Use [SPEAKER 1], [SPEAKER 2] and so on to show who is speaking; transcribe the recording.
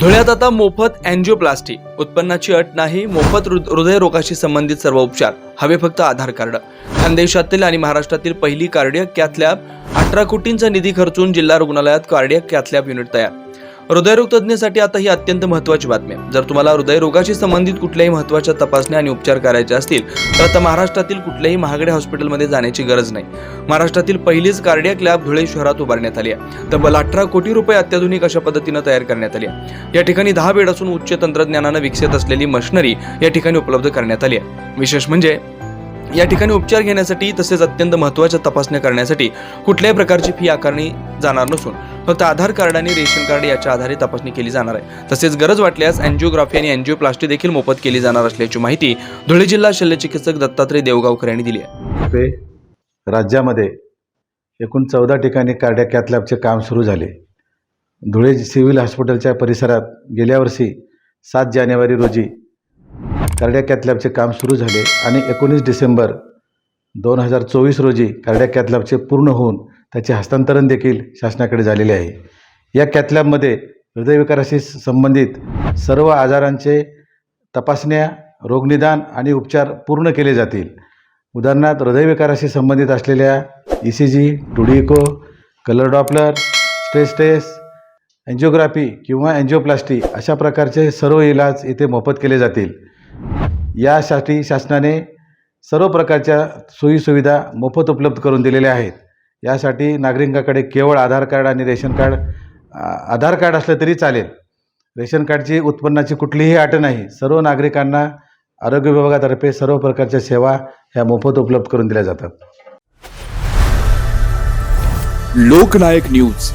[SPEAKER 1] धुळ्यात आता मोफत अँजिओप्लास्टी उत्पन्नाची अट नाही मोफत हृदयरोगाशी संबंधित सर्व उपचार. हवे फक्त आधार कार्ड. खानदेशातील आणि महाराष्ट्रातील पहिली कार्डियक कॅथलॅब अठरा कोटींचा निधी खर्चून जिल्हा रुग्णालयात कार्डियक कॅथलॅब युनिट तयार. हृदयरोग तज्ज्ञासाठी आता ही अत्यंत महत्त्वाची बातमी आहे. जर तुम्हाला हृदयरोगाशी संबंधित कुठल्याही महत्त्वाच्या तपासण्या आणि उपचार करायचे असतील तर आता महाराष्ट्रातील कुठल्याही महागड्या हॉस्पिटलमध्ये जाण्याची गरज नाही. महाराष्ट्रातील पहिलीच कार्डियक लॅब धुळे शहरात उभारण्यात आली आहे. तब्बल अठरा कोटी रुपये अत्याधुनिक अशा पद्धतीनं तयार करण्यात आली आहे. या ठिकाणी दहा बेड असून उच्च तंत्रज्ञानानं विकसित असलेली मशिनरी या ठिकाणी उपलब्ध करण्यात आली आहे. विशेष म्हणजे या ठिकाणी उपचार घेण्यासाठी तसेच अत्यंत महत्त्वाच्या तपासण्या करण्यासाठी कुठल्याही प्रकारची फी आकारणी जाणार नसून फक्त आधार कार्ड आणि रेशन कार्ड याच्या आधारे तपासणी केली जाणार आहे. तसेच गरज वाटल्यास अँजिओग्राफी आणि अँजिओप्लास्टी देखील मोफत केली जाणार असल्याची माहिती धुळे जिल्हा शल्यचिकित्सक दत्तात्रय देवगावकर यांनी दिली आहे.
[SPEAKER 2] राज्यामध्ये एकूण चौदा ठिकाणी कार्डिया कॅथलॅबचे काम सुरू झाले. धुळे सिव्हिल हॉस्पिटलच्या परिसरात गेल्या वर्षी सात जानेवारी रोजी कार्डिया कॅथलॅबचे काम सुरू झाले आणि एकोणीस डिसेंबर दोन हजार चोवीस रोजी कार्डिया कॅथलॅबचे पूर्ण होऊन त्याचे हस्तांतरण देखील शासनाकडे झालेले आहे. या कॅथलॅबमध्ये हृदयविकाराशी संबंधित सर्व आजारांचे तपासण्या रोगनिदान आणि उपचार पूर्ण केले जातील. उदाहरणार्थ हृदयविकाराशी संबंधित असलेल्या E C G two D echo colour Doppler stress test angiography किंवा एन्जिओप्लास्टी अशा प्रकारचे सर्व इलाज इथे मोफत केले जातील. यासाठी शासनाने सर्व प्रकारच्या सोयीसुविधा मोफत उपलब्ध करून दिलेल्या आहेत. यासाठी नागरिकाकडे केवळ आधार कार्ड आणि रेशन कार्ड आधार कार्ड असलं तरी चालेल. रेशन कार्डची उत्पन्नाची कुठलीही अट नाही. सर्व नागरिकांना आरोग्य विभागातर्फे सर्व प्रकारच्या सेवा ह्या मोफत उपलब्ध करून दिल्या जातात.
[SPEAKER 3] लोकनायक न्यूज.